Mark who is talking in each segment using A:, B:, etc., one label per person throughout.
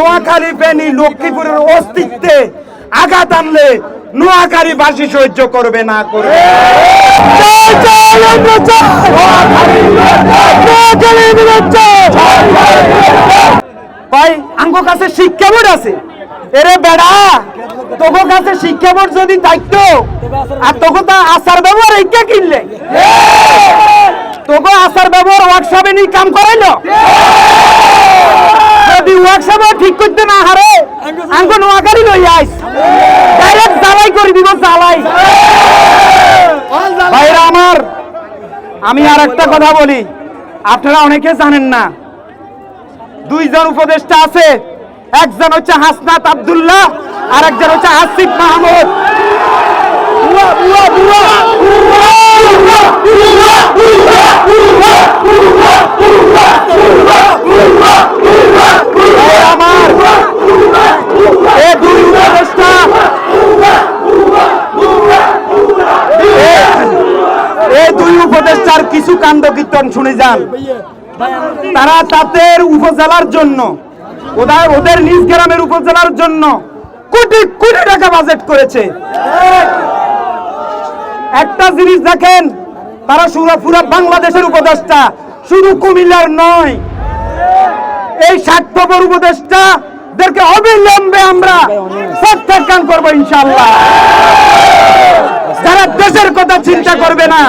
A: নোয়াখালী ফেনী লক্ষ্মীপুরের অস্তিত্বে আঘাত আনলে নোয়াখালী বাসী সহ্য করবে না করবে ভাই আঙ্গো কাছে শিক্ষা বোর্ড আছে। এরে বেড়া তোগো কাছে শিক্ষা বোর্ড যদি দায়িত্ব আর তোকে তো আচার ব্যবহার এইটা কিনলে। তোকে আচার ব্যবহার ওয়ার্কশপে নিয়ে কাম করাইলো। যদি ওয়ার্কশপে ঠিক করতে না হারে আঙ্গো নোয়াখালী লই আইস। ডাইরেক্ট জ্বালাই করে দিব জ্বালাই। ভাইরা আমার আমি আর একটা কথা বলি আপনারা অনেকে জানেন না দুইজন উপদেষ্টা আছে একজন হচ্ছে হাসনাত আব্দুল্লাহ আর একজন হচ্ছে আসিফ মাহমুদ। আমার। দুই উপদেষ্টার কিছু কাণ্ড কীর্তন শুনে যান। তারা তাদের উপজেলার জন্য ওদের নিজ গ্রামের উপজেলার জন্য কোটি কোটি টাকা বাজেট করেছে। একটা জিনিস দেখেন, তারা পুরো বাংলাদেশের উপদেষ্টা। শুধু কুমিল্লার নয় এই স্বার্থপর উপদেষ্টা দেরকে অবিলম্বে আমরা প্রত্যাখ্যান করব ইনশাল্লাহ যারা দেশের কথা চিন্তা করবে না,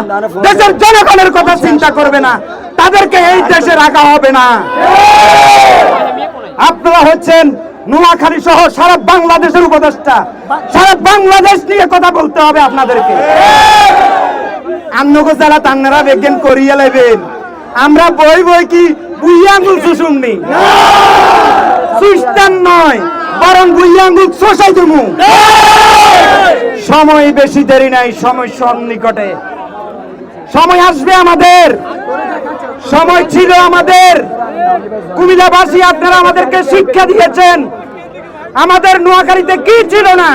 A: দেশের জনগণের কথা চিন্তা করবে না, তাদেরকে এই দেশে রাখা হবে না। আপনারা হচ্ছেন নোয়াখালী সহ সারা বাংলাদেশের উপদেষ্টা। সারা বাংলাদেশ নিয়ে কথা বলতে হবে আপনাদেরকে। আন্নগো যারা তান্নারা বেগেন করিয়ে লাইবেন আমরা বই বই কি বুইয়া আঙ্গুল শুশুমনি সুস্টান নয়, বরং বুইয়া আঙ্গুল শোষাই দেবো। সময় বেশি দেরি নাই, সময় সন্নিকটে সময় আসবে আমাদের। সময় ছিল আমাদের। কুমিল্লাবাসী, আপনারা আমাদেরকে শিক্ষা দিয়েছেন। আমাদের নোয়াখালীতে কি ছিল না?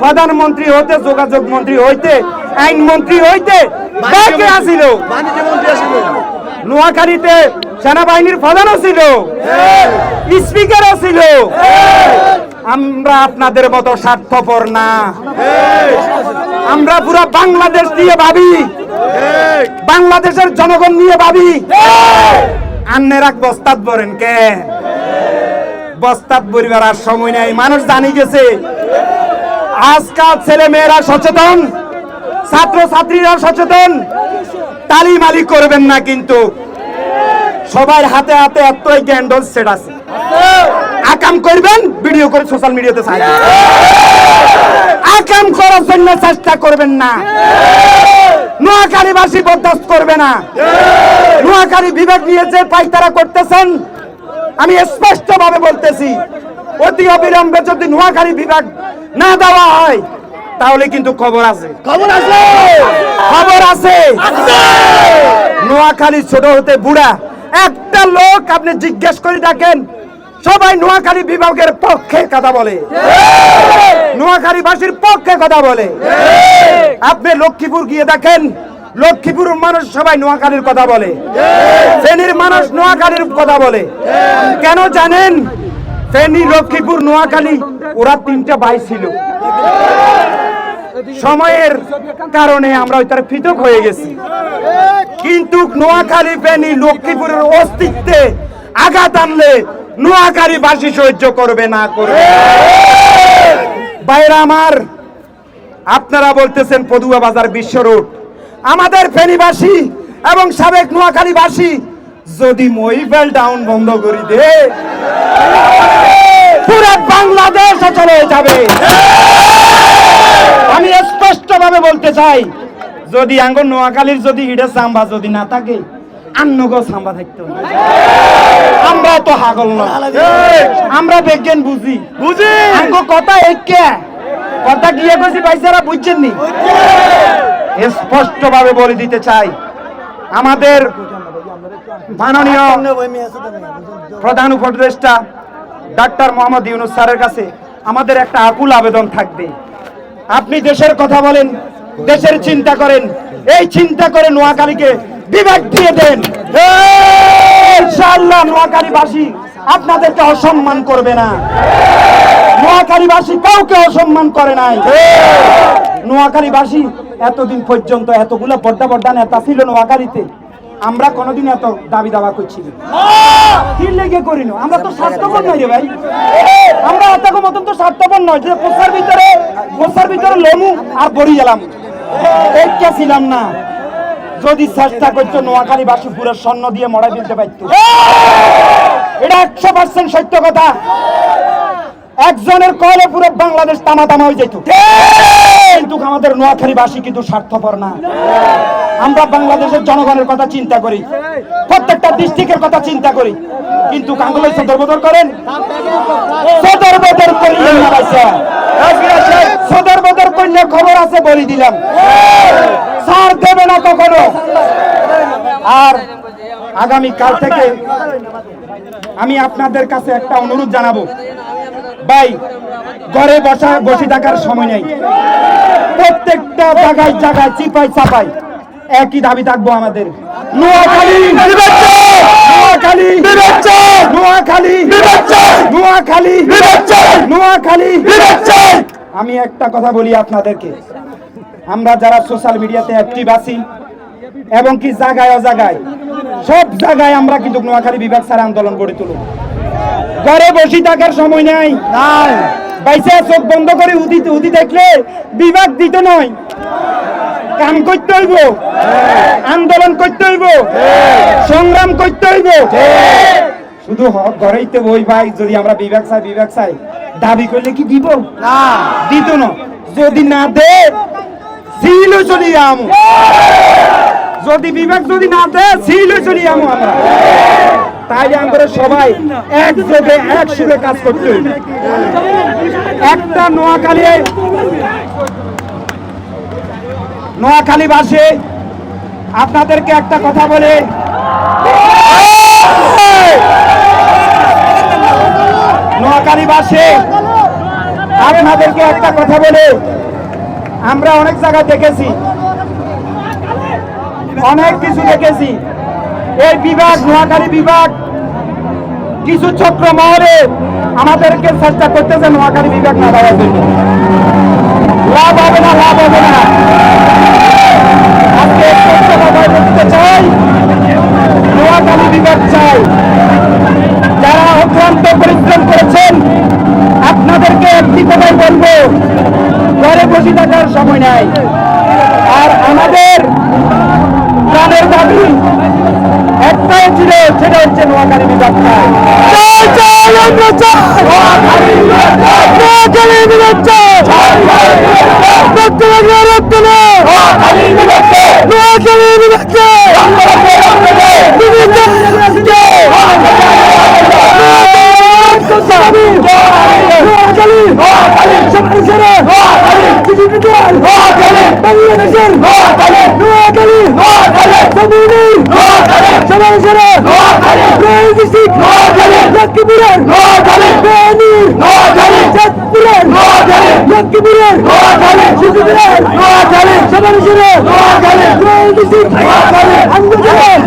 A: প্রধানমন্ত্রী হইতে, যোগাযোগ মন্ত্রী হইতে, আইন মন্ত্রী হইতে আসিল। নোয়াখালীতে সেনাবাহিনীর প্রধানও ছিল। স্পিকারও ছিল। আমরা আপনাদের মতো স্বার্থপর না। আমরা পুরো বাংলাদেশ নিয়ে ভাবি। বাংলাদেশের জনগণ নিয়ে ভাবি। আন্নের এক বস্তাত বলেন কে? বস্তাত পরিবার আর সময় নাই। মানুষ জানি গেছে। আজকাল ছেলে মেয়েরা সচেতন ছাত্র ছাত্রীরা সচেতন। তালি মালি করবেন না কিন্তু। সবার হাতে হাতে এতই ক্যান্ডল সেট আছে। আকাম করবেন ভিডিও করে সোশ্যাল মিডিয়াতে ছাড়বেন। আকাম করার জন্য চেষ্টা করবেন না। নোয়াখালীবাসী বরদাস্ত করবে না। নোয়াখালী বিবেক নিয়ে যে পাইতারা করতেছেন, আমি স্পষ্ট ভাবে বলতেছি, অতি অবিলম্বে যদি নোয়াখালী বিভাগ না দেওয়া হয় তাহলে কিন্তু খবর আছে।
B: খবর আছে।
A: খবর আছে। নোয়াখালী ছোট হতে বুড়া একটা লোক আপনি জিজ্ঞেস করে দেখেন সবাই নোয়াখালী বিভাগের পক্ষে কথা বলে। নোয়াখালী বাসীর পক্ষে কথা বলে। আপনি লক্ষ্মীপুর গিয়ে দেখেন লক্ষ্মীপুরের মানুষ সবাই নোয়াখালীর কথা বলে। ফেনীর মানুষ নোয়াখালীর কথা বলে। কেন জানেন? ফেনী লক্ষ্মীপুর নোয়াখালী ওরা তিনটা ভাই ছিল। সময়ের কারণে আমরা ওই তার পৃথক হয়ে গেছি। কিন্তু নোয়াখালী, ফেনী, লক্ষ্মীপুরের অস্তিত্বে আঘাত আনলে নোয়াখালী বাসী সহ্য করবে না, করবে বাইরে আমার, আপনারা বলতেছেন পদুয়া বাজার বিশ্ব রোড। আমাদের ফেনীবাসী এবং সাবেক নোয়াখালীবাসী যদি মহিফেল ডাউন বন্ধ করি দে, পুরো বাংলাদেশ চলে যাবে। আমি স্পষ্ট ভাবে বলতে চাই যদি আঙ্গ নোয়াখালীর যদি হিডে সাম্বা যদি না থাকে আন্নগো সাম্বা থাকতো না। আমরা তো হাগল না। আমরা বিজ্ঞান বুঝি।
B: বুঝি।
A: আঙ্গ কথা একে। কথা গিয়ে কইছি ভাইসারা বুঝছেন নি? স্পষ্ট ভাবে বলে দিতে চাই আমাদের মাননীয় প্রধান উপদেষ্টা ডাক্তার মোহাম্মদ ইউনুস স্যারের কাছে আমাদের একটা আকুল আবেদন থাকবে। আপনি দেশের কথা বলেন, দেশের চিন্তা করেন, এই চিন্তা করে নোয়াখালীকে বিবেক দিয়ে দেন। নোয়াখালীবাসী আপনাদেরকে অসম্মান করবে না। নোয়াখালীবাসী কাউকে অসম্মান করে নাই। নোয়াখালীবাসী এতদিন পর্যন্ত এতগুলো বড্ডা বড্ডা নেতা ছিল নোয়াখালীতে। আমরা কোনোদিন এত দাবি দাবা করছি না। ছিলাম না। যদি চেষ্টা করতো নোয়াখালী বাসী পুরো স্বর্ণ দিয়ে মড়াই ফেলতে পারত। এটা একশো পার্সেন্ট সত্য কথা। একজনের কলে পুরো বাংলাদেশ তামা তামা হয়ে যেত। কিন্তু আমাদের নোয়াখালী বাসী কিন্তু স্বার্থপর না। আমরা বাংলাদেশের জনগণের কথা চিন্তা করি, প্রত্যেকটা ডিস্ট্রিক্টের কথা চিন্তা করি, কিন্তু কাঙ্গুলের সদর বদর করেন। সদর বদর সদর বদর করলে খবর আছে বলি দিলাম। স্যার দেবে না কখনো। আর আগামী কাল থেকে আমি আপনাদের কাছে একটা অনুরোধ জানাব। ভাই ঘরে বসা বসে থাকার সময় নেই। প্রত্যেকটা জায়গায় জায়গায় চিপাই চাপাই। একই দাবি থাকব আমাদের। আমি একটা কথা বলি আপনাদেরকে। আমরা যারা সোশ্যাল মিডিয়াতে অ্যাক্টিভ আছি, এবং কি জায়গায় অজাগায় সব জায়গায় আমরা কিন্তু নোয়াখালী বিভাগ ছাড়া আন্দোলন গড়ে তুলব। ঘরে বসে থাকার সময় নাই। বাইসে চোখ বন্ধ করে উদিতে উদি দেখলে বিভাগ দিতে নয়। কাম করতে হইব। আন্দোলন করতে হইব। সংগ্রাম করতে হইব। শুধু ঘরেই তো বই ভাই যদি আমরা বিভাগ চাই বিভাগ চাই। দাবি করলে কি দিব? না। দিত না। যদি না দে ছিল চলি আম। যদি বিভাগ যদি না দে ছিল চলি আম আমরা। তাই আমরা সবাই একযোগে এক সুরে কাজ করতে একটা নোয়াখালী নোয়াখালী বাসে আপনাদেরকে একটা কথা বলে। নোয়াখালী বাসে আপনাদেরকে একটা কথা বলে। আমরা অনেক জায়গায় দেখেছি, অনেক কিছু দেখেছি। এই বিভাগ, নোয়াখালী বিভাগ, কিছু চক্র মহলে আমাদেরকে চেষ্টা করতেছে নোয়াখালী বিভাগ না দেওয়ার জন্য লাভ হবে না, লাভ হবে না। হচ্ছে নোয়াখালী চাই। নোয়াখালী বিভাগ চাই বর্তমানে রক্তনে নোয়াখালী বিভাগ চাই বাংলাদেশের নোয়াখালী ডিস্ট্রিক্ট লক্ষ্মীপুরের চাঁদপুরের লক্ষ্মীপুরের শিশুপুরের সমাবেশের আন্দোলনের